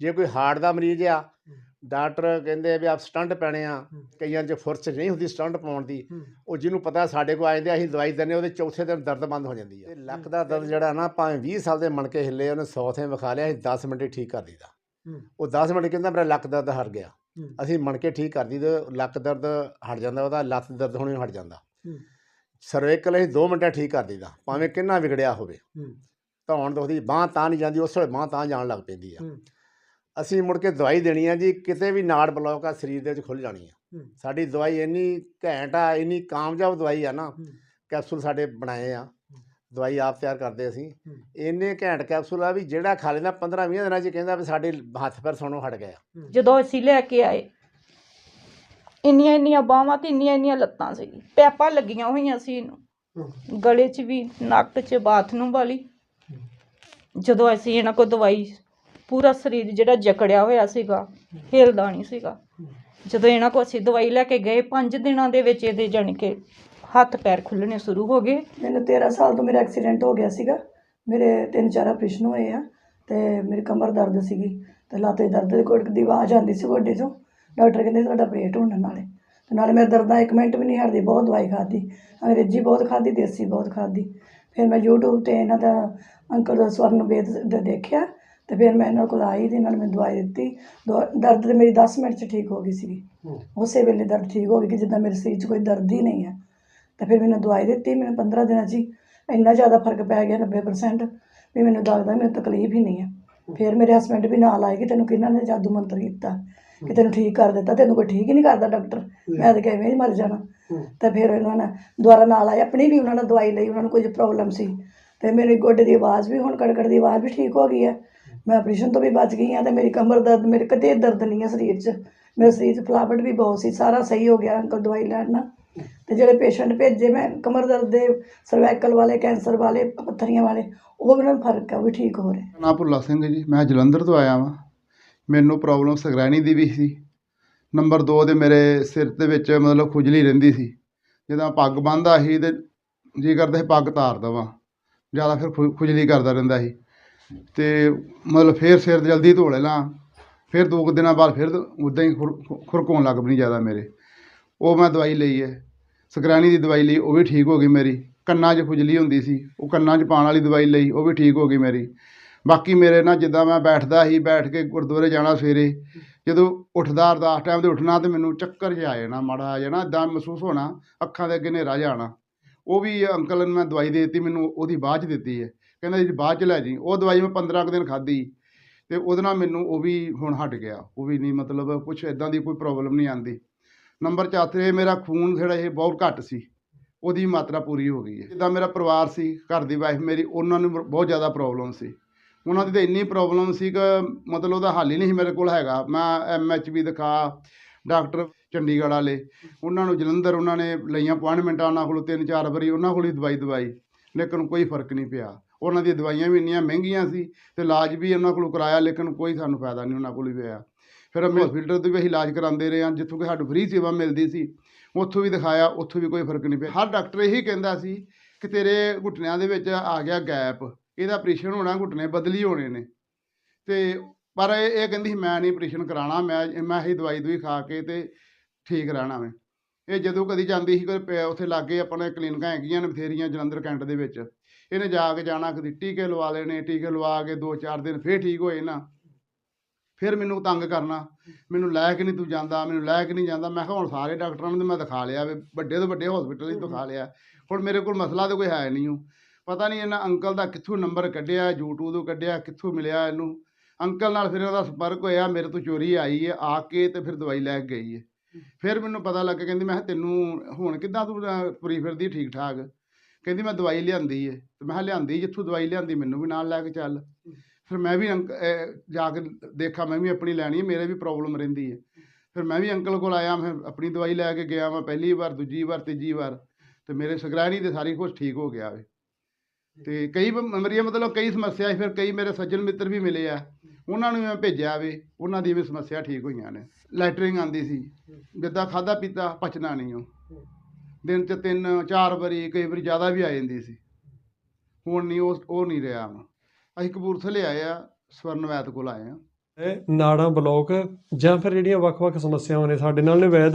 ਜੇ ਕੋਈ ਹਾਰਟ ਦਾ ਮਰੀਜ਼ ਆ ਡਾਕਟਰ ਕਹਿੰਦੇ ਆ ਵੀ ਆਪ ਸਟੰਟ ਪੈਣੇ ਆ ਕਈਆਂ 'ਚ ਫੁਰਸ ਨਹੀਂ ਹੁੰਦੀ ਸਟੰਟ ਪਾਉਣ ਦੀ। ਉਹ ਜਿਹਨੂੰ ਪਤਾ ਸਾਡੇ ਕੋਲ ਆ ਜਾਂਦੇ ਆ, ਅਸੀਂ ਦਵਾਈ ਦਿੰਦੇ ਉਹਦੇ ਚੌਥੇ ਦਿਨ ਦਰਦ ਬੰਦ ਹੋ ਜਾਂਦੀ ਹੈ ਲੱਕ ਦਾ ਦਰਦ ਜਿਹੜਾ ਨਾ ਭਾਵੇਂ 20 ਸਾਲ ਦੇ ਮਣ ਕੇ ਹਿੱਲੇ ਉਹਨੇ 100 ਥੇ ਵਿਖਾ ਲਿਆ ਅਸੀਂ 10 ਮਿੰਟ ਠੀਕ ਕਰ ਦਿੱਤਾ ਉਹ 10 ਮਿੰਟ ਕਹਿੰਦਾ ਮੇਰਾ ਲੱਕ ਦਰਦ ਹਟ ਗਿਆ। ਅਸੀਂ ਮਣ ਕੇ ਠੀਕ ਕਰ ਦਿੱਤੇ ਲੱਕ ਦਰਦ ਹਟ ਜਾਂਦਾ ਉਹਦਾ ਲੱਤ ਦਰਦ ਹੋਣੀ ਹਟ ਜਾਂਦਾ। ਸਰਵੇਕਲ ਅਸੀਂ 2 ਮਿੰਟਾਂ ਠੀਕ ਕਰ ਦਿੱਤਾ ਭਾਵੇਂ ਕਿੰਨਾ ਵਿਗੜਿਆ ਹੋਵੇ। ਧੌਣ ਦੁਖਦੀ ਬਾਹ ਤਾਂ ਨਹੀਂ ਜਾਂਦੀ ਉਸ ਵੇਲੇ ਬਾਹ ਤਾਂ ਜਾਣ ਲੱਗ ਪੈਂਦੀ ਆ। ਅਸੀਂ ਮੁੜ ਕੇ ਦਵਾਈ ਦੇਣੀ ਆ ਜੀ ਕਿਤੇ ਵੀ ਨਾੜ ਬਲੌਕ ਆ ਸਰੀਰ ਦੇ ਵਿੱਚ ਖੁੱਲ ਜਾਣੀ ਆ। ਸਾਡੀ ਦਵਾਈ ਇੰਨੀ ਘੈਂਟ ਆ ਇੰਨੀ ਕਾਮਯਾਬ ਦਵਾਈ ਆ ਨਾ ਕੈਪਸੂਲ ਸਾਡੇ ਬਣਾਏ ਆ। ਦਵਾਈ ਆਪ ਤਿਆਰ ਕਰਦੇ ਅਸੀਂ। ਇੰਨੇ ਘੈਂਟ ਕੈਪਸੂਲ ਆ ਵੀ ਜਿਹੜਾ ਖਾ ਲੈਂਦਾ 15 20 ਦਿਨਾਂ 'ਚ ਕਹਿੰਦਾ ਵੀ ਸਾਡੇ ਹੱਥ ਪੈਰ ਸੁਣੋ ਹਟ ਗਏ ਆ। ਜਦੋਂ ਅਸੀਂ ਲੈ ਕੇ ਆਏ ਇੰਨੀਆਂ ਇੰਨੀਆਂ ਬਾਹਾਂ ਤੇ ਇੰਨੀਆਂ ਇੰਨੀਆਂ ਲੱਤਾਂ ਸੀ ਪੈਪਾਂ ਲੱਗੀਆਂ ਹੋਈਆਂ ਸੀ ਇਹਨੂੰ। ਗਲੇ 'ਚ ਵੀ ਨੱਕ 'ਚ ਬਾਥਰੂਮ ਵਾਲੀ। ਜਦੋਂ ਅਸੀਂ ਇਹਨਾਂ ਕੋਲ ਦਵਾਈ ਪੂਰਾ ਸਰੀਰ ਜਿਹੜਾ ਜਕੜਿਆ ਹੋਇਆ ਸੀਗਾ, ਹਿਲਦਾ ਨਹੀਂ ਸੀਗਾ। ਜਦੋਂ ਇਹਨਾਂ ਕੋਲ ਅਸੀਂ ਦਵਾਈ ਲੈ ਕੇ ਗਏ 5 ਦਿਨਾਂ ਦੇ ਵਿੱਚ ਇਹਦੇ ਜਾਣੀ ਕਿ ਹੱਥ ਪੈਰ ਖੁੱਲਣੇ ਸ਼ੁਰੂ ਹੋ ਗਏ। ਮੈਨੂੰ 13 ਸਾਲ ਤੋਂ ਮੇਰਾ ਐਕਸੀਡੈਂਟ ਹੋ ਗਿਆ ਸੀਗਾ। ਮੇਰੇ ਤਿੰਨ ਚਾਰ ਆਪਰੇਸ਼ਨ ਹੋਏ ਆ ਤੇ ਮੇਰੀ ਕਮਰ ਦਰਦ ਸੀਗੀ ਤੇ ਲੱਤ ਦਰਦ ਦੀ ਕੋਟ ਦੀ ਆਵਾਜ਼ ਆਉਂਦੀ ਸੀ ਗੋਡੇ 'ਚੋਂ। ਡਾਕਟਰ ਕਹਿੰਦੇ ਤੁਹਾਡਾ ਪੇਟ ਹੋਣਾ ਨਾਲੇ। ਤੇ ਨਾਲੇ ਮੇਰੇ ਦਰਦਾਂ ਇੱਕ ਮਿੰਟ ਵੀ ਨਹੀਂ ਹਟਦੀ, ਬਹੁਤ ਦਵਾਈ ਖਾਧੀ। ਅੰਗਰੇਜ਼ੀ ਬਹੁਤ ਖਾਧੀ, ਦੇਸੀ ਬਹੁਤ ਖਾਧੀ। ਫਿਰ ਮੈਂ YouTube ਤੇ ਇਹਨਾਂ ਦਾ ਅੰਕਲ ਦਾ ਸਵਰਨ ਵੇਦ ਦਾ ਦੇਖਿਆ। ਤੇ ਫਿਰ ਮੈਂ ਇਹਨਾਂ ਕੋਲ ਆਈ ਤੇ ਇਹਨਾਂ ਨੇ ਮੈਨੂੰ ਦਵਾਈ ਦਿੱਤੀ। ਦਵਾ- ਦਰਦ ਤੇ ਮੇਰੀ 10 ਮਿੰਟ 'ਚ ਠੀਕ ਹੋ ਗਈ ਸੀਗੀ। ਉਸੇ ਵੇਲੇ ਦਰਦ ਠੀਕ ਹੋ ਗਈ ਕਿ ਜਿੱਦਾਂ ਮੇਰੇ ਸਰੀਰ 'ਚ ਕੋਈ ਦਰਦ ਹੀ ਨਹੀਂ ਹੈ। ਤੇ ਫਿਰ ਮੈਨੂੰ ਦਵਾਈ ਦਿੱਤੀ ਮੈਨੂੰ 15 ਦਿਨਾਂ 'ਚ ਹੀ ਇੰਨਾ ਜ਼ਿਆਦਾ ਫ਼ਰਕ ਪੈ ਗਿਆ 90% ਵੀ ਮੈਨੂੰ ਲੱਗਦਾ ਮੈਨੂੰ ਤਕਲੀਫ ਹੀ ਨਹੀਂ ਹੈ। ਫਿਰ ਮੇਰੇ ਹਸਬੰਡ ਵੀ ਨਾਲ ਆਏ ਕਿ ਤੈਨੂੰ ਕਿਹਨਾਂ ਨੇ ਜਾਦੂ ਮੰਤਰ ਕੀਤਾ ਕਿ ਤੈਨੂੰ ਠੀਕ ਕਰ ਦਿੱਤਾ ਤੈਨੂੰ ਕੋਈ ਠੀਕ ਹੀ ਨਹੀਂ ਕਰਦਾ ਡਾਕਟਰ ਮੈਂ ਤਾਂ ਕਿਵੇਂ ਹੀ ਮਰ ਜਾਣਾ। ਤੇ ਫਿਰ ਉਹਨਾਂ ਨੇ ਦੁਬਾਰਾ ਨਾਲ ਆਏ ਆਪਣੀ ਵੀ ਉਹਨਾਂ ਨੇ ਦਵਾਈ ਲਈ ਉਹਨਾਂ ਨੂੰ ਕੁਝ ਪ੍ਰੋਬਲਮ ਸੀ। ਤੇ ਮੇਰੇ ਗੋਡੇ ਦੀ ਆਵਾਜ਼ ਵੀ ਹੁਣ ਕੜਕੜ ਦੀ ਆਵਾਜ਼ ਵੀ ਠੀਕ ਹੋ ਗਈ ਹੈ। ਮੈਂ ਆਪਰੇਸ਼ਨ ਤੋਂ ਵੀ ਬਚ ਗਈ ਹਾਂ ਤੇ ਮੇਰੀ ਕਮਰ ਦਰਦ, ਮੇਰੇ ਕਦੇ ਦਰਦ ਨਹੀਂ ਹੈ ਸਰੀਰ 'ਚ। ਮੇਰੇ ਸਰੀਰ 'ਚ ਫਲਾਵਟ ਵੀ ਬਹੁਤ ਸੀ, ਸਾਰਾ ਸਹੀ ਹੋ ਗਿਆ ਅੰਕਲ ਦਵਾਈ ਲੈਣ ਨਾਲ। ਤੇ ਜਿਹੜੇ ਪੇਸ਼ੈਂਟ ਭੇਜੇ ਮੈਂ ਕਮਰ ਦਰਦ ਦੇ ਸਰਵਾਈਕਲ ਵਾਲੇ ਕੈਂਸਰ ਵਾਲੇ, ਪੱਥਰੀਆਂ ਵਾਲੇ, ਉਹ ਵੀ ਉਹਨਾਂ ਫ਼ਰਕ ਹੈ, ਉਹ ਵੀ ਠੀਕ ਹੋ ਰਿਹਾ। ਨਾਂ ਭੁੱਲਾ ਸਿੰਘ ਜੀ, ਮੈਂ ਜਲੰਧਰ ਤੋਂ ਆਇਆ ਵਾਂ। ਮੈਨੂੰ ਪ੍ਰੋਬਲਮ ਸਗਰੈਣੀ ਦੀ ਵੀ ਸੀ। ਨੰਬਰ 2 ਦੇ ਮੇਰੇ ਸਿਰ ਦੇ ਵਿੱਚ ਮਤਲਬ ਖੁਜਲੀ ਰਹਿੰਦੀ ਸੀ। ਜਦੋਂ ਪੱਗ ਬੰਨ੍ਹਦਾ ਸੀ ਤੇ ਜੀ ਕਰਦਾ ਸੀ, ਪੱਗ ਤਾਰ ਦੇਵਾਂ ਜ਼ਿਆਦਾ ਫਿਰ ਖੁ- ਖੁਜਲੀ ਕਰਦਾ ਰਹਿੰਦਾ ਸੀ। ਤੇ ਮਤਲਬ ਫਿਰ ਸਿਰ ਜਲਦੀ ਧੋ ਲੈਣਾ। ਫਿਰ ਦੋ ਕੁ ਦਿਨਾਂ ਬਾਅਦ ਫਿਰ ਉਦਾਂ ਹੀ ਖੁਰ- ਖੁ- ਖੁਰਕਉਣ ਲੱਗ ਪਈ ਜ਼ਿਆਦਾ ਮੇਰੇ। ਉਹ ਮੈਂ ਦਵਾਈ ਲਈ ਹੈ। ਸਕਰੈਣੀ ਦੀ ਦਵਾਈ ਲਈ, ਉਹ ਵੀ ਠੀਕ ਹੋ ਗਈ ਮੇਰੀ। ਕੰਨਾਂ 'ਚ ਖੁਜਲੀ ਹੁੰਦੀ ਸੀ। ਉਹ ਕੰਨਾਂ 'ਚ ਪਾਉਣ ਵਾਲੀ ਦਵਾਈ ਲਈ, ਉਹ ਵੀ ਠੀਕ ਹੋ ਗਈ ਮੇਰੀ। ਬਾਕੀ ਮੇਰੇ ਨਾਲ ਜਿੱਦਾਂ ਮੈਂ ਬੈਠਦਾ ਸੀ, ਬੈਠ ਕੇ ਗੁਰਦੁਆਰੇ ਜਾਣਾ ਸਵੇਰੇ, ਜਦੋਂ ਉੱਠਦਾ ਅਰਦਾਸ ਟਾਈਮ ਤੇ ਉੱਠਣਾ ਤੇ ਮੈਨੂੰ ਚੱਕਰ ਜਿਹਾ ਆ ਜਾਣਾ ਮਾੜਾ ਆ ਜਾਣਾ ਇਦਾਂ ਮਹਿਸੂਸ ਹੋਣਾ, ਅੱਖਾਂ ਦੇ ਅੱਗੇ ਹਨੇਰਾ ਜਾਣਾ ਉਹ ਵੀ ਅੰਕਲ ਨੇ ਮੈਂ ਦਵਾਈ ਦੇ ਦਿੱਤੀ, ਮੈਨੂੰ ਉਹਦੀ ਬਾਅਦ ਚ ਦਿੱਤੀ ਹੈ। ਕਹਿੰਦਾ ਜੀ ਬਾਅਦ ਚ ਲੈ ਜੀ। ਉਹ ਦਵਾਈ ਮੈਂ 15 ਕੁ ਦਿਨ ਖਾਧੀ ਤੇ ਉਹਦੇ ਨਾਲ ਮੈਨੂੰ ਉਹ ਵੀ ਹੁਣ ਹਟ ਗਿਆ। ਉਹ ਵੀ ਨਹੀਂ ਮਤਲਬ ਕੁਝ ਇਦਾਂ ਦੀ ਕੋਈ ਪ੍ਰੋਬਲਮ ਨਹੀਂ ਆਂਦੀ ਨੰਬਰ ਚੌਥੇ ਮੇਰਾ ਖੂਨ ਜਿਹੜਾ ਇਹ ਬਹੁਤ ਘੱਟ ਸੀ। ਉਹਦੀ ਮਾਤਰਾ ਪੂਰੀ ਹੋ ਗਈ ਹੈ। ਜਿੱਦਾਂ ਮੇਰਾ ਪਰਿਵਾਰ ਸੀ, ਘਰ ਦੀ ਵਾਈਫ ਮੇਰੀ, ਉਹਨਾਂ ਨੂੰ ਬਹੁਤ ਜ਼ਿਆਦਾ ਪ੍ਰੋਬਲਮ ਸੀ। ਉਹਨਾਂ ਦੀ ਤਾਂ ਇੰਨੀ ਪ੍ਰੋਬਲਮ ਸੀ ਕਿ ਮਤਲਬ ਉਹਦਾ ਹੱਲ ਹੀ ਨਹੀਂ ਸੀ ਮੇਰੇ ਕੋਲ ਹੈਗਾ। ਮੈਂ ਐਮ ਐਚ ਵੀ ਦਿਖਾ, ਡਾਕਟਰ ਚੰਡੀਗੜ੍ਹ ਵਾਲੇ, ਉਹਨਾਂ ਨੂੰ ਜਲੰਧਰ ਉਹਨਾਂ ਨੇ ਲਈਆਂ ਅਪਾਇੰਟਮੈਂਟਾਂ ਉਹਨਾਂ ਕੋਲ ਤਿੰਨ ਚਾਰ ਵਾਰੀ ਉਹਨਾਂ ਕੋਲ ਹੀ ਦਵਾਈ ਦਵਾਈ। ਲੇਕਿਨ ਕੋਈ ਫ਼ਰਕ ਨਹੀਂ ਪਿਆ। ਉਹਨਾਂ ਦੀਆਂ ਦਵਾਈਆਂ ਵੀ ਇੰਨੀਆਂ ਮਹਿੰਗੀਆਂ ਸੀ ਤੇ ਇਲਾਜ ਵੀ ਉਹਨਾਂ ਕੋਲੋਂ ਕਰਾਇਆ ਲੇਕਿਨ ਕੋਈ ਸਾਨੂੰ ਫਾਇਦਾ ਨਹੀਂ ਉਹਨਾਂ ਕੋਲ ਹੀ ਪਿਆ। ਫਿਰ ਅਸੀਂ ਹਸਪੀਟਲ ਤੋਂ ਵੀ ਅਸੀਂ ਇਲਾਜ ਕਰਾਉਂਦੇ ਰਹੇ ਹਾਂ ਜਿੱਥੋਂ ਕਿ ਸਾਨੂੰ ਫ੍ਰੀ ਸੇਵਾ ਮਿਲਦੀ ਸੀ। ਉੱਥੋਂ ਵੀ ਦਿਖਾਇਆ ਉੱਥੋਂ ਵੀ ਕੋਈ ਫ਼ਰਕ ਨਹੀਂ ਪਿਆ। ਹਰ ਡਾਕਟਰ ਇਹੀ ਕਹਿੰਦਾ ਸੀ ਕਿ ਤੇਰੇ ਘੁਟਨਿਆਂ ਦੇ ਵਿੱਚ ਆ ਗਿਆ ਗੈਪ ਇਹਦਾ ਆਪਰੇਸ਼ਨ ਹੋਣਾ ਘੁਟਨੇ ਬਦਲੀ ਹੋਣੇ ਨੇ। ਤੇ ਪਰ ਇਹ ਕਹਿੰਦੀ ਮੈਂ ਨਹੀਂ ਆਪਰੇਸ਼ਨ ਕਰਾਉਣਾ ਮੈਂ ਮੈਂ ਹੀ ਦਵਾਈ ਦੂਈ ਖਾ ਕੇ ਤੇ ਠੀਕ ਰਹਿਣਾ ਮੈਂ। ਇਹ ਜਦੋਂ ਕਦੀ ਜਾਂਦੀ ਸੀ ਕੋਈ ਉੱਥੇ ਲਾਗੇ ਆਪਣੇ ਕਲੀਨਿਕਾਂ ਹੈਗੀਆਂ ਨੇ ਬਥੇਰੀਆਂ ਜਲੰਧਰ ਕੈਂਟ ਦੇ ਵਿੱਚ। ਇਹਨੇ ਜਾ ਕੇ ਜਾਣਾ ਕਦੀ ਟੀਕੇ ਲਵਾ ਲੈਣੇ ਟੀਕੇ ਲਵਾ ਕੇ ਦੋ ਚਾਰ ਦਿਨ ਫੇਰ ਠੀਕ ਹੋਏ ਨਾ। ਫਿਰ ਮੈਨੂੰ ਤੰਗ ਕਰਨਾ ਮੈਨੂੰ ਲੈ ਕੇ ਨਹੀਂ ਤੂੰ ਜਾਂਦਾ ਮੈਨੂੰ ਲੈ ਕੇ ਨਹੀਂ ਜਾਂਦਾ। ਮੈਂ ਕਿਹਾ ਹੁਣ ਸਾਰੇ ਡਾਕਟਰਾਂ ਨੂੰ ਤਾਂ ਮੈਂ ਦਿਖਾ ਲਿਆ ਵੀ ਵੱਡੇ ਤੋਂ ਵੱਡੇ ਹਸਪੀਟਲ 'ਚ ਦਿਖਾ ਲਿਆ। ਹੁਣ ਮੇਰੇ ਕੋਲ ਮਸਲਾ ਤਾਂ ਕੋਈ ਹੈ ਨਹੀਂ ਉਹ। ਪਤਾ ਨਹੀਂ ਇਹਨਾਂ ਅੰਕਲ ਦਾ ਕਿੱਥੋਂ ਨੰਬਰ ਕੱਢਿਆ YouTube ਤੋਂ ਕੱਢਿਆ ਕਿੱਥੋਂ ਮਿਲਿਆ ਇਹਨੂੰ। ਅੰਕਲ ਨਾਲ ਫਿਰ ਉਹਦਾ ਸੰਪਰਕ ਹੋਇਆ ਮੇਰੇ ਤੋਂ ਚੋਰੀ ਆਈ ਹੈ ਆ ਕੇ ਤੇ ਫਿਰ ਦਵਾਈ ਲੈ ਕੇ ਗਈ ਹੈ। ਫਿਰ ਮੈਨੂੰ ਪਤਾ ਲੱਗਾ ਕਹਿੰਦੀ ਮੈਂ ਤੈਨੂੰ ਹੁਣ ਕਿੱਦਾਂ ਤੂੰ ਤੁਰੀ ਫਿਰਦੀ ਠੀਕ ਠਾਕ ਕਹਿੰਦੀ ਮੈਂ ਦਵਾਈ ਲਿਆਂਦੀ ਹੈ ਤੇ ਮੈਂ ਕਿਹਾ ਲਿਆਂਦੀ ਜਿੱਥੋਂ ਦਵਾਈ ਲਿਆਂਦੀ ਮੈਨੂੰ ਵੀ ਨਾਲ ਲੈ ਕੇ ਚੱਲ। ਫਿਰ ਮੈਂ ਵੀ ਅੰਕ ਅਹ, ਜਾ ਕੇ ਦੇਖਾ ਮੈਂ ਵੀ ਆਪਣੀ ਲੈਣੀ ਹੈ ਮੇਰੇ ਵੀ ਪ੍ਰੋਬਲਮ ਰਹਿੰਦੀ ਹੈ ਫਿਰ ਮੈਂ ਵੀ ਅੰਕਲ ਕੋਲ ਆਇਆ ਮੈਂ ਆਪਣੀ ਦਵਾਈ ਲੈ ਕੇ ਗਿਆ ਮੈਂ ਪਹਿਲੀ ਵਾਰ ਦੂਜੀ ਵਾਰ ਤੀਜੀ ਵਾਰ। ਤੇ ਮੇਰੇ ਸਕਰੈਣੀ ਦੇ ਸਾਰੀ ਕੁਝ ਠੀਕ ਹੋ ਗਿਆ ਵੇ। ਤੇ ਕਈ ਬ- ਮੇਰੀਆਂ ਮਤਲਬ ਕਈ ਸਮੱਸਿਆ ਸੀ ਫਿਰ ਕਈ ਮੇਰੇ ਸੱਜਣ ਮਿੱਤਰ ਵੀ ਮਿਲੇ ਆ। ਉਹਨਾਂ ਨੂੰ ਵੀ ਮੈਂ ਭੇਜਿਆ ਵੇ ਉਹਨਾਂ ਦੀ ਵੀ ਸਮੱਸਿਆ ਠੀਕ ਹੋਈਆਂ ਨੇ। ਲੈਟਰਿੰਗ ਆਂਦੀ ਸੀ। ਜਿੱਦਾਂ ਖਾਦਾ ਪੀਤਾ ਪਚਣਾ ਨਹੀਂ ਉਹ। ਦਿਨ ਚ ਤਿੰਨ, ਚਾਰ ਵਾਰੀ, ਕਈ ਵਾਰੀ ਜ਼ਿਆਦਾ ਵੀ ਆ ਜਾਂਦੀ ਸੀ। ਹੁਣ ਨਹੀਂ, ਉਹ ਉਹ ਨਹੀਂ ਰਿਹਾ ਹੁਣ। ਅਸੀਂ ਕਪੂਰਥਲੇ ਆਏ ਆ ਸਵਰਨਵੈਤ ਕੋਲ ਆਏ ਆ। ਨਾੜਾਂ ਬਲੌਕ, ਜਾਂ ਫਿਰ ਜਿਹੜੀਆਂ ਵੱਖ-ਵੱਖ ਸਮੱਸਿਆਵਾਂ ਨੇ ਸਾਡੇ ਨਾਲ ਨੇ, ਵੈਦ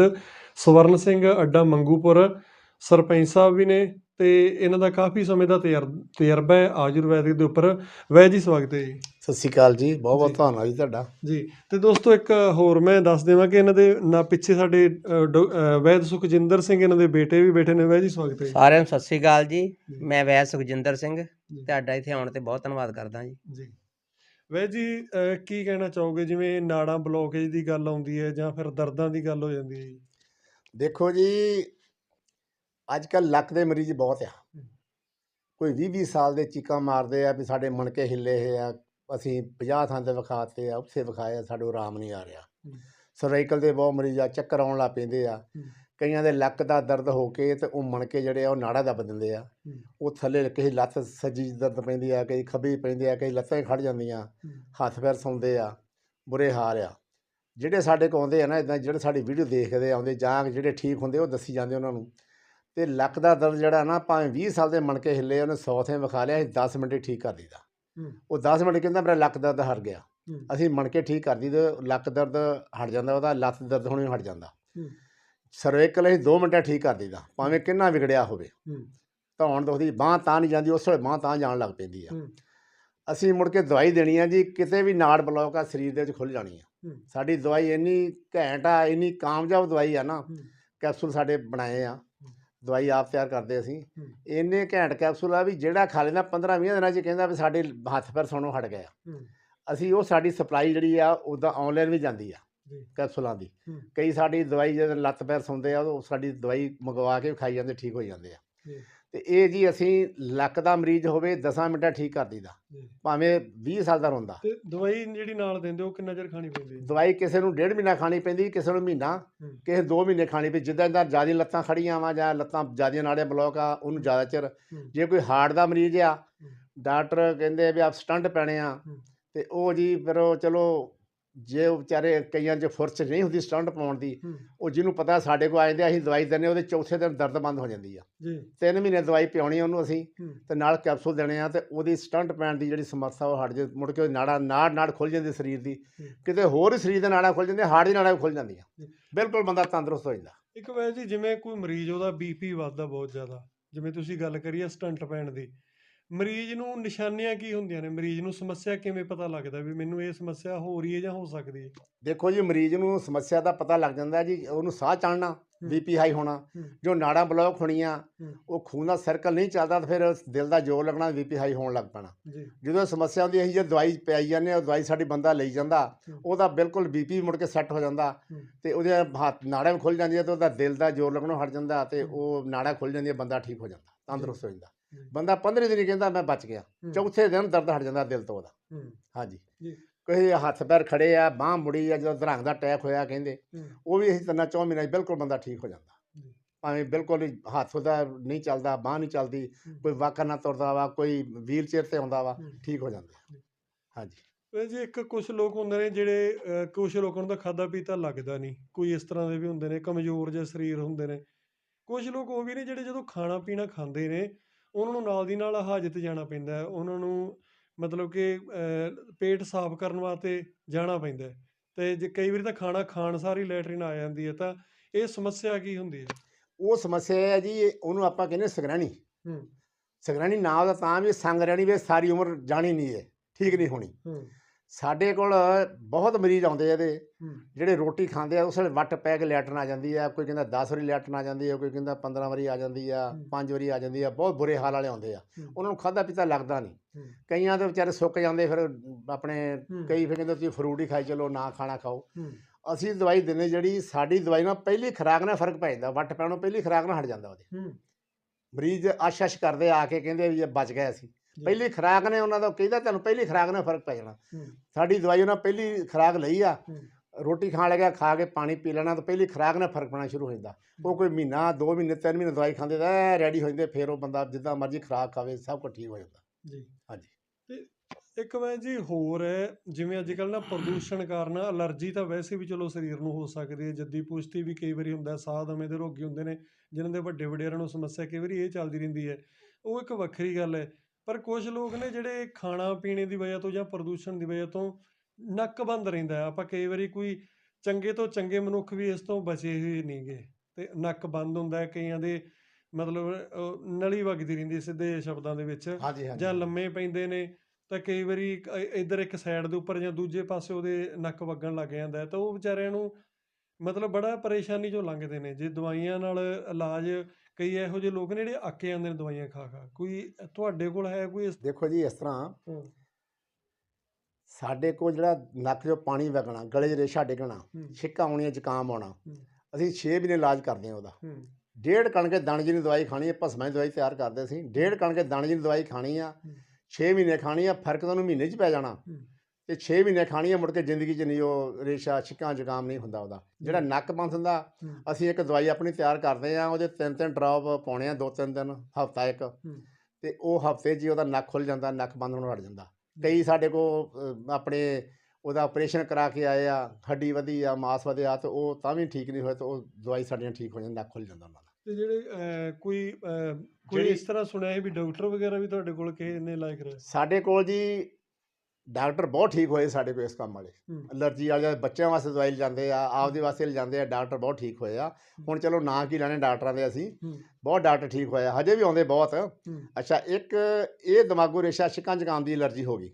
ਸਵਰਨ ਸਿੰਘ, ਅੱਡਾ ਮੰਗੂਪੁਰ, ਸਰਪੰਚ ਸਾਹਿਬ ਵੀ ਨੇ, ਤੇ ਇਹਨਾਂ ਦਾ ਕਾਫੀ ਸਮੇਂ ਦਾ ਤਜਰ- ਤਜਰਬਾ ਹੈ ਆਯੁਰਵੈਦਿਕ ਦੇ ਉੱਪਰ। ਵੈਦ ਜੀ, ਸਵਾਗਤ ਹੈ ਜੀ। ਸਤਿ ਸ਼੍ਰੀ ਅਕਾਲ ਜੀ ਬਹੁਤ ਬਹੁਤ। ਧੰਨਵਾਦ ਜੀ ਤੁਹਾਡਾ। ਜੀ ਤੇ ਦੋਸਤੋ ਇੱਕ ਹੋਰ ਮੈਂ ਦੱਸ ਦੇਵਾਂ ਕਿ ਇਹਨਾਂ ਦੇ ਨਾ ਪਿੱਛੇ ਸਾਡੇ ਵੈਦ ਸੁਖਜਿੰਦਰ ਸਿੰਘ ਇਹਨਾਂ ਦੇ ਬੇਟੇ ਵੀ ਬੈਠੇ ਨੇ। ਵੈਦ ਜੀ ਸਵਾਗਤ ਹੈ। ਸਾਰਿਆਂ ਨੂੰ ਸਤਿ ਸ੍ਰੀ ਅਕਾਲ ਜੀ। ਮੈਂ ਵੈਦ ਸੁਖਜਿੰਦਰ ਸਿੰਘ। ਤੁਹਾਡਾ ਇੱਥੇ ਆਉਣ ਤੇ ਬਹੁਤ ਧੰਨਵਾਦ ਕਰਦਾ ਜੀ। ਜੀ। ਵੈਦ ਜੀ ਕੀ ਕਹਿਣਾ ਚਾਹੋਗੇ? ਜਿਵੇਂ ਨਾੜਾਂ ਬਲੌਕੇਜ ਦੀ ਗੱਲ ਆਉਂਦੀ ਹੈ ਜਾਂ ਫਿਰ ਦਰਦਾਂ ਦੀ ਗੱਲ ਹੋ ਜਾਂਦੀ ਹੈ ਜੀ? ਦੇਖੋ ਜੀ ਅੱਜ ਕੱਲ ਲੱਕ ਦੇ ਮਰੀਜ਼ ਬਹੁਤ ਆ। ਕੋਈ 20 20 ਸਾਲ ਦੇ ਚੀਕਾਂ ਮਾਰਦੇ ਆ ਵੀ ਸਾਡੇ ਮਣਕੇ ਹਿੱਲੇ ਹੋਏ ਆ ਅਸੀਂ 50 ਥਾਂ ਤੇ ਵਿਖਾਤੇ ਆ ਉੱਥੇ ਵਿਖਾਏ ਆ ਸਾਡੇ ਆਰਾਮ ਨਹੀਂ ਆ ਰਿਹਾ। ਸਰਵਾਈਕਲ ਦੇ ਬਹੁਤ ਮਰੀਜ਼ ਆ ਚੱਕਰ ਆਉਣ ਲੱਗ ਪੈਂਦੇ ਆ। ਕਈਆਂ ਦੇ ਲੱਕ ਦਾ ਦਰਦ ਹੋ ਕੇ ਤੇ ਉਹ ਮਣਕੇ ਜਿਹੜੇ ਆ ਉਹ ਨਾੜਾ ਦੱਬ ਦਿੰਦੇ ਆ। ਉਹ ਥੱਲੇ ਕਿਸੇ ਲੱਤ ਸੱਜੀ ਦਰਦ ਪੈਂਦੀ ਆ ਕਈ ਖੱਬੀ ਪੈਂਦੀ ਆ ਕਈ ਲੱਤਾਂ ਹੀ ਖੜ ਜਾਂਦੀਆਂ ਹੱਥ ਪੈਰ ਸੌਂਦੇ ਆ ਬੁਰੇ ਹਾਲ ਆ ਜਿਹੜੇ ਸਾਡੇ ਕੋਲ ਆਉਂਦੇ ਆ ਨਾ ਇਦਾਂ ਜਿਹੜੇ ਸਾਡੀ ਵੀਡੀਓ ਦੇਖਦੇ ਆਉਂਦੇ ਜਾਂ ਜਿਹੜੇ ਠੀਕ ਹੁੰਦੇ ਉਹ ਦੱਸੀ ਜਾਂਦੇ ਉਹਨਾਂ ਨੂੰ ਤੇ ਲੱਕ ਦਾ ਦਰਦ ਜਿਹੜਾ ਨਾ ਭਾਵੇਂ 20 ਸਾਲ ਦੇ ਮਣਕੇ ਹਿੱਲੇ ਉਹਨੇ 100 ਥਾਂ ਵਿਖਾ ਲਿਆ ਅਸੀਂ 10 ਮਿੰਟ ਠੀਕ ਕਰ ਹੂੰ। ਉਹ 10 ਮਿੰਟ ਕਹਿੰਦਾ ਮੇਰਾ ਲੱਕ ਦਰਦ ਹਟ ਗਿਆ। ਅਸੀਂ ਮਣਕੇ ਠੀਕ ਕਰ ਦਈਦੇ ਲੱਕ ਦਰਦ ਹਟ ਜਾਂਦਾ ਉਹਦਾ ਲੱਤ ਦਰਦ ਹੋਣੀ ਹਟ ਜਾਂਦਾ। ਸਰਵੇਕਲ ਅਸੀਂ 2 ਮਿੰਟਾਂ ਠੀਕ ਕਰ ਦਈਦਾ ਭਾਵੇਂ ਕਿੰਨਾ ਵਿਗੜਿਆ ਹੋਵੇ। ਧੌਣ ਦੁਖਦੀ ਬਾਂਹ ਤਾਂ ਨਹੀਂ ਜਾਂਦੀ ਉਸ ਵੇਲੇ ਬਾਂਹ ਤਾਂ ਜਾਣ ਲੱਗ ਪੈਂਦੀ ਆ। ਅਸੀਂ ਮੁੜ ਕੇ ਦਵਾਈ ਦੇਣੀ ਆ ਜੀ ਕਿਤੇ ਵੀ ਨਾੜ ਬਲੌਕ ਆ ਸਰੀਰ ਦੇ ਵਿੱਚ ਖੁੱਲ ਜਾਣੀ ਆ। ਸਾਡੀ ਦਵਾਈ ਇੰਨੀ ਘੈਂਟ ਆ ਇੰਨੀ ਕਾਮਯਾਬ ਦਵਾਈ ਆ ਨਾ। ਕੈਪਸੂਲ ਸਾਡੇ ਬਣਾਏ ਆ ਦਵਾਈ ਆਪ ਤਿਆਰ ਕਰਦੇ ਅਸੀਂ। ਇੰਨੇ ਘੈਂਟ ਕੈਪਸੂਲ ਆ ਵੀ ਜਿਹੜਾ ਖਾ ਲੈਂਦਾ 15 20 ਦਿਨਾਂ 'ਚ ਕਹਿੰਦਾ ਵੀ ਸਾਡੇ ਹੱਥ ਪੈਰ ਸੌਣੋਂ ਹਟ ਗਿਆ। ਅਸੀਂ ਉਹ ਸਾਡੀ ਸਪਲਾਈ ਜਿਹੜੀ ਆ ਉਹਦਾ ਆਨਲਾਈਨ ਵੀ ਜਾਂਦੀ ਆ। ਕੈਪਸੂਲਾਂ ਦੀ। ਕਈ ਸਾਡੀ ਦਵਾਈ ਜਦੋਂ ਲੱਤ ਪੈਰ ਸੌਂਦੇ ਆ ਉਹ ਸਾਡੀ ਦਵਾਈ ਮੰਗਵਾ ਕੇ ਖਾਈ ਜਾਂਦੇ ਠੀਕ ਹੋ ਜਾਂਦੇ ਆ। ਤੇ ਇਹ ਜੀ ਅਸੀਂ ਲੱਕ ਦਾ ਮਰੀਜ਼ ਹੋਵੇ 10 ਮਿੰਟਾਂ ਠੀਕ ਕਰ ਦਈਦਾ ਜੀ। ਭਾਵੇਂ 20 ਸਾਲ ਦਾ ਰੋਂਦਾ ਤੇ ਦਵਾਈ ਜਿਹੜੀ ਨਾਲ ਦਿੰਦੇ ਹੋ ਕਿੰਨਾ ਚਿਰ ਖਾਣੀ ਪੈਂਦੀ ਹੈ ਦਵਾਈ ਕਿਸੇ ਨੂੰ ਡੇਢ ਮਹੀਨਾ ਖਾਣੀ ਪੈਂਦੀ ਕਿਸੇ ਨੂੰ ਮਹੀਨਾ ਹੂੰ। ਕਿਸੇ ਦੋ ਮਹੀਨੇ ਖਾਣੀ ਪੈਂਦੀ ਜਿੱਦਾਂ ਜਿੱਦਾਂ ਜ਼ਿਆਦਾ ਲੱਤਾਂ ਖੜੀਆਂ ਵਾ ਜਾਂ ਲੱਤਾਂ ਜਿਆਦੀਆਂ ਨਾੜੀਆਂ ਬਲੌਕ ਆ ਉਹਨੂੰ ਜ਼ਿਆਦਾ ਚਿਰ ਹੂੰ। ਜੇ ਕੋਈ ਹਾਰਟ ਦਾ ਮਰੀਜ਼ ਆ ਡਾਕਟਰ ਕਹਿੰਦੇ ਵੀ ਆਪ ਸਟੰਟ ਪੈਣੇ ਆ ਹੂੰ। ਤੇ ਉਹ ਜੀ ਫਿਰ ਉਹ ਚਲੋ ਜੇ ਉਹ ਵਿਚਾਰੇ ਕਈਆਂ 'ਚ ਫੁਰਸ ਨਹੀਂ ਹੁੰਦੀ ਸਟੰਟ ਪਾਉਣ ਦੀ। ਉਹ ਜਿਹਨੂੰ ਪਤਾ ਸਾਡੇ ਕੋਲ ਆ ਜਾਂਦੇ ਆ, ਅਸੀਂ ਦਵਾਈ ਦਿੰਦੇ ਉਹਦੇ ਚੌਥੇ ਦਿਨ ਦਰਦ ਬੰਦ ਹੋ ਜਾਂਦੀ ਆ ਜੀ ਤਿੰਨ ਮਹੀਨੇ ਦਵਾਈ ਪਿਆਉਣੀ ਉਹਨੂੰ ਅਸੀਂ। ਤੇ ਨਾਲ ਕੈਪਸੂਲ ਦੇਣੇ ਆ ਤੇ ਉਹਦੀ ਸਟੰਟ ਪੈਣ ਦੀ ਜਿਹੜੀ ਸਮੱਸਿਆ ਉਹ ਹਟ ਜੇ ਮੁੜ ਕੇ ਨਾੜਾ ਨਾੜ ਨਾੜ ਖੁੱਲ ਜਾਂਦੀ ਸਰੀਰ ਦੀ। ਕਿਤੇ ਹੋਰ ਹੀ ਸਰੀਰ ਦੇ ਨਾੜਾਂ ਖੁੱਲ ਜਾਂਦੀਆਂ ਹਾਰਟ ਦੀ ਨਾੜਾਂ ਖੁੱਲ ਜਾਂਦੀਆਂ। ਬਿਲਕੁਲ ਬੰਦਾ ਤੰਦਰੁਸਤ ਹੋ ਜਾਂਦਾ ਇੱਕ ਵੈਸੇ ਜੀ ਜਿਵੇਂ ਕੋਈ ਮਰੀਜ਼ ਉਹਦਾ ਬੀਪੀ ਵੱਧਦਾ ਬਹੁਤ ਜ਼ਿਆਦਾ ਜਿਵੇਂ ਤੁਸੀਂ ਗੱਲ ਕਰੀ ਆ ਸਟੰਟ ਪੈਣ ਦੀ ਮਰੀਜ਼ ਨੂੰ ਨਿਸ਼ਾਨੀਆਂ ਕੀ ਹੁੰਦੀਆਂ ਨੇ ਮਰੀਜ਼ ਨੂੰ ਸਮੱਸਿਆ ਕਿਵੇਂ ਪਤਾ ਲੱਗਦਾ ਵੀ ਮੈਨੂੰ ਇਹ ਸਮੱਸਿਆ ਹੋ ਰਹੀ ਹੈ ਜਾਂ ਹੋ ਸਕਦੀ ਹੈ ਦੇਖੋ ਜੀ ਮਰੀਜ਼ ਨੂੰ ਸਮੱਸਿਆ ਦਾ ਪਤਾ ਲੱਗ ਜਾਂਦਾ ਜੀ ਉਹਨੂੰ ਸਾਹ ਚੜਨਾ ਹੂੰ। ਬੀਪੀ ਹਾਈ ਹੋਣਾ ਹੂੰ। ਜੋ ਨਾੜਾਂ ਬਲੌਕ ਹੋਣੀਆਂ ਹੂੰ। ਉਹ ਖੂਨ ਦਾ ਸਰਕਲ ਨਹੀਂ ਚੱਲਦਾ ਤਾਂ ਫਿਰ ਦਿਲ ਦਾ ਜ਼ੋਰ ਲੱਗਣਾ ਬੀਪੀ ਹਾਈ ਹੋਣ ਲੱਗ ਪੈਣਾ ਜਦੋਂ ਸਮੱਸਿਆ ਹੁੰਦੀ ਅਸੀਂ ਜੇ ਦਵਾਈ ਪਿਆਈ ਜਾਂਦੇ ਹਾਂ ਉਹ ਦਵਾਈ ਸਾਡੀ ਬੰਦਾ ਲਈ ਜਾਂਦਾ ਹੂੰ। ਉਹਦਾ ਬਿਲਕੁਲ ਬੀਪੀ ਮੁੜ ਕੇ ਸੈੱਟ ਹੋ ਜਾਂਦਾ ਹੂੰ। ਤੇ ਉਹਦੇ ਹੱਥ ਨਾੜਾਂ ਖੁੱਲ ਜਾਂਦੀਆਂ ਤੇ ਉਹਦਾ ਦਿਲ ਦਾ ਜ਼ੋਰ ਲੱਗਣੋਂ ਹਟ ਜਾਂਦਾ ਤੇ ਹੂੰ। ਉਹ ਨਾੜਾਂ ਖੁੱਲ ਜਾਂਦੀਆਂ ਬੰਦਾ ਠੀਕ ਹੋ ਜਾਂਦਾ ਤੰਦਰੁਸਤ ਹੋ ਜਾਂਦਾ। ਬੰਦਾ 15 ਦਿਨ ਹੀ ਕਹਿੰਦਾ ਮੈਂ ਬਚ ਗਿਆ। ਚੌਥੇ ਦਿਨ ਦਰਦ ਹਟ ਜਾਂਦਾ ਦਿਲ ਤੋਂ ਉਹਦਾ। ਹਾਂਜੀ। ਕੋਈ ਹੱਥ ਪੈਰ ਖੜੇ ਆ ਬਾਹ ਮੁੜੀ ਆ ਜਦੋਂ ਦਰੰਗ ਦਾ ਅਟੈਕ ਹੋਇਆ ਕਹਿੰਦੇ। ਉਹ ਵੀ ਅਸੀਂ ਤਿੰਨਾਂ ਚੌਂ ਮਹੀਨਿਆਂ 'ਚ ਬਿਲਕੁਲ ਬੰਦਾ ਠੀਕ ਹੋ ਜਾਂਦਾ। ਭਾਵੇਂ ਬਿਲਕੁਲ ਹੀ ਹੱਥ ਉਹਦਾ ਨਹੀਂ ਚੱਲਦਾ ਬਾਹ ਨਹੀਂ ਚੱਲਦੀ। ਕੋਈ ਵਾਕਰ ਨਾ ਤੁਰਦਾ ਵਾ ਕੋਈ ਵੀਲ ਚੇਅਰ ਤੇ ਆਉਂਦਾ ਵਾ। ਠੀਕ ਹੋ ਜਾਂਦੇ। ਹਾਂਜੀ ਜੀ ਇੱਕ ਕੁਝ ਲੋਕ ਹੁੰਦੇ ਨੇ ਜਿਹੜੇ ਕੁਝ ਲੋਕਾਂ ਨੂੰ ਤਾਂ ਖਾਦਾ ਪੀਤਾ ਲੱਗਦਾ ਨਹੀਂ ਕੋਈ ਇਸ ਤਰ੍ਹਾਂ ਦੇ ਵੀ ਹੁੰਦੇ ਨੇ ਕਮਜ਼ੋਰ ਜਿਹੇ ਸਰੀਰ ਹੁੰਦੇ ਨੇ ਕੁਝ ਲੋਕ ਉਹ ਵੀ ਨੇ ਜਿਹੜੇ ਜਦੋਂ ਖਾਣਾ ਪੀਣਾ ਖਾਂਦੇ ਨੇ ਉਹਨਾਂ ਨੂੰ ਨਾਲ ਦੀ ਨਾਲ ਹਾਜਤ ਜਾਣਾ ਪੈਂਦਾ ਹੈ ਉਹਨਾਂ ਨੂੰ ਮਤਲਬ ਕਿ ਪੇਟ ਸਾਫ਼ ਕਰਨ ਵਾਸਤੇ ਜਾਣਾ ਪੈਂਦਾ ਹੈ। ਤੇ ਜੇ ਕਈ ਵਾਰੀ ਤਾਂ ਖਾਣਾ ਖਾਣ ਸਾਰੀ ਲੈਟਰਿਨ ਆ ਜਾਂਦੀ ਹੈ ਤਾਂ ਇਹ ਸਮੱਸਿਆ ਕੀ ਹੁੰਦੀ ਹੈ? ਉਹ ਸਮੱਸਿਆ ਹੈ ਜੀ ਉਹਨੂੰ ਆਪਾਂ ਕਹਿੰਦੇ ਸਗਰਾਣੀ ਹੂੰ। ਸਗਰਾਣੀ ਨਾਂ ਉਹਦਾ ਤਾਂ ਵੀ ਸੰਗ ਰਹਿਣੀ ਵੀ ਸਾਰੀ ਉਮਰ ਜਾਣੀ ਨਹੀਂ ਹੈ ਠੀਕ ਨਹੀਂ ਹੋਣੀ। ਹੂੰ। ਸਾਡੇ ਕੋਲ ਬਹੁਤ ਮਰੀਜ਼ ਆਉਂਦੇ ਆ ਇਹਦੇ ਜਿਹੜੇ ਰੋਟੀ ਖਾਂਦੇ ਆ ਉਸ ਵੇਲੇ ਵੱਟ ਪੈ ਕੇ ਲੈਟਰਨ ਆ ਜਾਂਦੀ ਆ ਕੋਈ ਕਹਿੰਦਾ 10 ਵਾਰੀ ਲੈਟਰਨ ਆ ਜਾਂਦੀ ਆ ਕੋਈ ਕਹਿੰਦਾ 15 ਵਾਰੀ ਆ ਜਾਂਦੀ ਆ। 5 ਵਾਰੀ ਆ ਜਾਂਦੀ ਆ ਬਹੁਤ ਬੁਰੇ ਹਾਲ ਵਾਲੇ ਆਉਂਦੇ ਆ। ਉਹਨਾਂ ਨੂੰ ਖਾਦਾ ਪੀਤਾ ਲੱਗਦਾ ਨਹੀਂ। ਕਈਆਂ ਦੇ ਵਿਚਾਰੇ ਸੁੱਕ ਜਾਂਦੇ ਫਿਰ ਆਪਣੇ। ਕਈ ਫਿਰ ਕਹਿੰਦੇ ਤੁਸੀਂ ਫਰੂਟ ਹੀ ਖਾਈ ਚਲੋ ਨਾ ਖਾਣਾ ਖਾਓ ਅਸੀਂ ਦਵਾਈ ਦਿੰਦੇ ਜਿਹੜੀ ਸਾਡੀ ਦਵਾਈ ਨਾਲ ਪਹਿਲੀ ਖੁਰਾਕ ਨਾਲ ਫ਼ਰਕ ਪੈ ਜਾਂਦਾ ਵੱਟ ਪੈਣੋਂ ਪਹਿਲੀ ਖੁਰਾਕ ਨਾਲ ਹਟ ਜਾਂਦਾ ਉਹਦੇ ਮਰੀਜ਼ ਆਸ਼ਾਸ਼ ਕਰਦੇ ਆ ਕੇ ਕਹਿੰਦੇ ਵੀ ਇਹ ਬਚ ਗਏ ਅਸੀਂ। ਪਹਿਲੀ ਖੁਰਾਕ ਨੇ ਉਹਨਾਂ ਦਾ ਕਹਿੰਦਾ ਤੁਹਾਨੂੰ ਪਹਿਲੀ ਖੁਰਾਕ ਨਾਲ ਫ਼ਰਕ ਪੈ ਜਾਣਾ। ਸਾਡੀ ਦਵਾਈ ਉਹਨਾਂ ਪਹਿਲੀ ਖੁਰਾਕ ਲਈ ਆ। ਰੋਟੀ ਖਾਣ ਲੱਗਿਆ ਖਾ ਕੇ ਪਾਣੀ ਪੀ ਲੈਣਾ ਤਾਂ ਪਹਿਲੀ ਖੁਰਾਕ ਨਾਲ ਫ਼ਰਕ ਪੈਣਾ ਸ਼ੁਰੂ ਹੋ ਜਾਂਦਾ। ਉਹ ਕੋਈ ਮਹੀਨਾ ਦੋ ਮਹੀਨੇ ਤਿੰਨ ਮਹੀਨੇ ਦਵਾਈ ਖਾਂਦੇ ਤਾਂ ਰੈਡੀ ਹੋ ਜਾਂਦੇ ਫਿਰ ਉਹ ਬੰਦਾ ਜਿੱਦਾਂ ਮਰਜ਼ੀ ਖੁਰਾਕ ਖਾਵੇ ਸਭ ਕੁਝ ਠੀਕ ਹੋ ਜਾਂਦਾ। ਜੀ। ਹਾਂਜੀ। ਤੇ ਇੱਕ ਮੈਂ ਜੀ ਹੋਰ ਹੈ ਜਿਵੇਂ ਅੱਜ ਕੱਲ੍ਹ ਨਾ ਪ੍ਰਦੂਸ਼ਣ ਕਾਰਨ ਅਲਰਜੀ ਤਾਂ ਵੈਸੇ ਵੀ ਚਲੋ ਸਰੀਰ ਨੂੰ ਹੋ ਸਕਦੀ ਹੈ ਜੱਦੀ ਪੁਸ਼ਤੀ ਵੀ ਕਈ ਵਾਰੀ ਹੁੰਦਾ ਸਾਹ ਦਮੇ ਦੇ ਰੋਗੀ ਹੁੰਦੇ ਨੇ ਜਿਨ੍ਹਾਂ ਦੇ ਵੱਡੇ ਵਡੇਰਿਆਂ ਨੂੰ ਸਮੱਸਿਆ ਕਈ ਵਾਰੀ ਇਹ ਚੱਲਦੀ ਰਹਿੰਦੀ ਹੈ। ਉਹ ਇੱਕ ਵੱਖਰੀ ਗੱਲ ਹੈ ਪਰ ਕੁਝ ਲੋਕ ਨੇ ਜਿਹੜੇ ਖਾਣਾ ਪੀਣੇ ਦੀ ਵਜ੍ਹਾ ਤੋਂ ਜਾਂ ਪ੍ਰਦੂਸ਼ਣ ਦੀ ਵਜ੍ਹਾ ਤੋਂ ਨੱਕ ਬੰਦ ਰਹਿੰਦਾ। ਆਪਾਂ ਕਈ ਵਾਰੀ ਕੋਈ ਚੰਗੇ ਤੋਂ ਚੰਗੇ ਮਨੁੱਖ ਵੀ ਇਸ ਤੋਂ ਬਚੇ ਹੋਏ ਨਹੀਂਗੇ ਤੇ ਨੱਕ ਬੰਦ ਹੁੰਦਾ ਹੈ। ਕਈਆਂ ਦੇ ਮਤਲਬ ਨਲੀ ਵਗਦੀ ਰਹਿੰਦੀ ਸਿੱਧੇ ਸ਼ਬਦਾਂ ਦੇ ਵਿੱਚ ਜਾਂ ਲੰਮੇ ਪੈਂਦੇ ਨੇ ਤਾਂ ਕਈ ਵਾਰੀ ਇੱਧਰ ਇੱਕ ਸਾਈਡ ਦੇ ਉੱਪਰ ਜਾਂ ਦੂਜੇ ਪਾਸੇ ਉਹਦੇ ਨੱਕ ਵਗਣ ਲੱਗ ਜਾਂਦਾ ਤਾਂ ਉਹ ਵਿਚਾਰਿਆਂ ਨੂੰ ਮਤਲਬ ਬੜਾ ਪਰੇਸ਼ਾਨੀ ਚੋਂ ਲੰਘਦੇ ਨੇ। ਜੇ ਦਵਾਈਆਂ ਨਾਲ ਇਲਾਜ ਕਈ ਇਹੋ ਜਿਹੇ ਲੋਕ ਨੇ ਜਿਹੜੇ ਅੱਕੇ ਜਾਂਦੇ ਨੇ ਦਵਾਈਆਂ ਖਾ ਖਾ। ਕੋਈ ਤੁਹਾਡੇ ਕੋਲ ਹੈ ਕੋਈ ਇਸ ਦੇਖੋ ਜੀ ਇਸ ਤਰ੍ਹਾਂ ਹੂੰ, ਸਾਡੇ ਕੋਲ ਜਿਹੜਾ ਨੱਕ 'ਚੋਂ ਪਾਣੀ ਵਗਣਾ ਗਲੇ 'ਚ ਰੇਸ਼ਾ ਡਿੱਗਣਾ ਹੂੰ, ਛਿੱਕਾਂ ਆਉਣੀਆਂ ਜ਼ੁਕਾਮ ਆਉਣਾ ਹੂੰ, ਅਸੀਂ 6 ਮਹੀਨੇ ਇਲਾਜ ਕਰਦੇ ਹਾਂ ਉਹਦਾ। ਹੂੰ, ਡੇਢ ਕਣਕੇ ਦਾਣੇ ਜੀ ਦੀ ਦਵਾਈ ਖਾਣੀ ਹੈ ਭਸਮਾਂ ਦੀ ਦਵਾਈ ਤਿਆਰ ਕਰਦੇ ਸੀ ਡੇਢ ਕਣਕੇ ਦਾਣੇ ਜੀ ਦੀ ਦਵਾਈ ਖਾਣੀ ਆ ਹੂੰ। 6 ਮਹੀਨੇ ਖਾਣੀ ਆ ਫ਼ਰਕ ਤੁਹਾਨੂੰ ਮਹੀਨੇ 'ਚ ਪੈ ਜਾਣਾ। ਹੂੰ। ਤੇ 6 ਮਹੀਨੇ ਖਾਣੀ ਆ ਮੁੜ ਕੇ ਜ਼ਿੰਦਗੀ 'ਚ ਨਹੀਂ ਉਹ ਰੇਸ਼ਾ ਛਿੱਕਾਂ ਜ਼ੁਕਾਮ ਨਹੀਂ ਹੁੰਦਾ ਉਹਦਾ। ਜਿਹੜਾ ਨੱਕ ਬੰਦ ਹੁੰਦਾ। ਅਸੀਂ ਇੱਕ ਦਵਾਈ ਆਪਣੀ ਤਿਆਰ ਕਰਦੇ ਆ ਉਹਦੇ ਤਿੰਨ ਤਿੰਨ ਡ੍ਰੌਪ ਪਾਉਣੇ ਆ ਦੋ ਤਿੰਨ ਦਿਨ ਹਫਤਾ ਇੱਕ। ਤੇ ਉਹ ਹਫ਼ਤੇ 'ਚ ਹੀ ਉਹਦਾ ਨੱਕ ਖੁੱਲ ਜਾਂਦਾ ਨੱਕ ਬੰਦ ਹੋਣੋਂ ਹਟ ਜਾਂਦਾ। ਕਈ ਸਾਡੇ ਕੋਲ ਆਪਣੇ ਉਹਦਾ ਆਪਰੇਸ਼ਨ ਕਰਾ ਕੇ ਆਏ ਆ ਹੱਡੀ ਵਧੀ ਆ ਮਾਸ ਵਧਿਆ ਤੇ ਉਹ ਤਾਂ ਵੀ ਠੀਕ ਨਹੀਂ ਹੋਏ ਤੇ ਉਹ ਦਵਾਈ ਸਾਡੀਆਂ ਠੀਕ ਹੋ ਜਾਂਦੀ ਨੱਕ ਖੁੱਲ ਜਾਂਦਾ ਉਹਨਾਂ ਦਾ। ਤੇ ਜਿਹੜੇ ਕੋਈ ਕੋਈ ਇਸ ਤਰ੍ਹਾਂ ਸੁਣਿਆ ਹੈ ਵੀ ਡਾਕਟਰ ਵਗੈਰਾ ਵੀ ਤੁਹਾਡੇ ਕੋਲ ਕਿਸੇ ਨੇ ਇਲਾਜ ਕਰਾਇਆ ਸਾਡੇ ਕੋਲ ਜੀ ਡਾਕਟਰ ਬਹੁਤ ਠੀਕ ਹੋਏ ਸਾਡੇ ਕੋਲ ਇਸ ਕੰਮ ਵਾਲੇ। ਅਲਰਜੀ ਵਾਲੇ ਬੱਚਿਆਂ ਵਾਸਤੇ ਦਵਾਈ ਲਿਜਾਂਦੇ ਆ ਆਪਦੇ ਵਾਸਤੇ ਲਿਜਾਂਦੇ ਆ ਡਾਕਟਰ ਬਹੁਤ ਠੀਕ ਹੋਏ ਆ ਹੁਣ ਚਲੋ ਨਾਂ ਕੀ ਲੈਣੇ ਡਾਕਟਰਾਂ ਦੇ ਅਸੀਂ। ਬਹੁਤ ਡਾਕਟਰ ਠੀਕ ਹੋਏ ਆ ਹਜੇ ਵੀ ਆਉਂਦੇ ਬਹੁਤ। ਅੱਛਾ ਇੱਕ ਇਹ ਦਿਮਾਗੂ ਰੇਸ਼ਾ ਛਿੱਕਾਂ ਜ਼ੁਕਾਮ ਦੀ ਅਲਰਜੀ ਹੋ ਗਈ